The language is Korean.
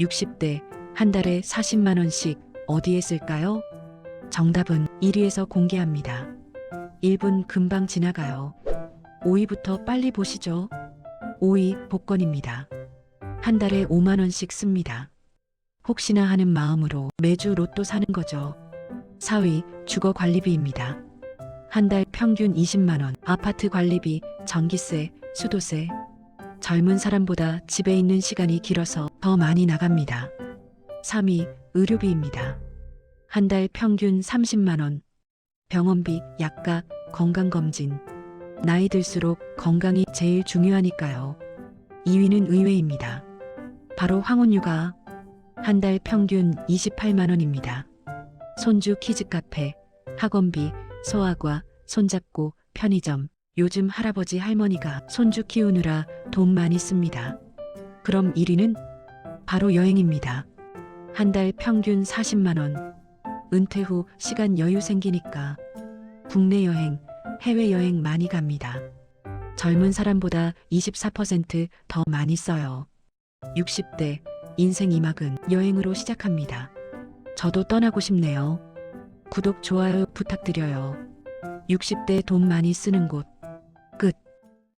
60대 한 달에 40만 원씩 어디에 쓸까요? 정답은 1위에서 공개합니다. 1분 금방 지나가요. 5위부터 빨리 보시죠. 5위 복권입니다. 한 달에 5만 원씩 씁니다. 혹시나 하는 마음으로 매주 로또 사는 거죠. 4위 주거 관리비입니다. 한 달 평균 20만 원, 아파트 관리비, 전기세, 수도세. 젊은 사람보다 집에 있는 시간이 길어서 더 많이 나갑니다. 3위 의료비입니다. 한 달 평균 30만 원. 병원비, 약값, 건강검진. 나이 들수록 건강이 제일 중요하니까요. 2위는 의외입니다. 바로 황혼휴가. 한 달 평균 28만 원입니다. 손주 키즈 카페, 학원비, 소아과, 손잡고, 편의점. 요즘 할아버지 할머니가 손주 키우느라 돈 많이 씁니다. 그럼 1위는 바로 여행입니다. 한 달 평균 40만 원. 은퇴 후 시간 여유 생기니까 국내 여행, 해외 여행 많이 갑니다. 젊은 사람보다 24%더 많이 써요. 60대 인생 이막은 여행으로 시작합니다. 저도 떠나고 싶네요. 구독, 좋아요 부탁드려요. 60대 돈 많이 쓰는 곳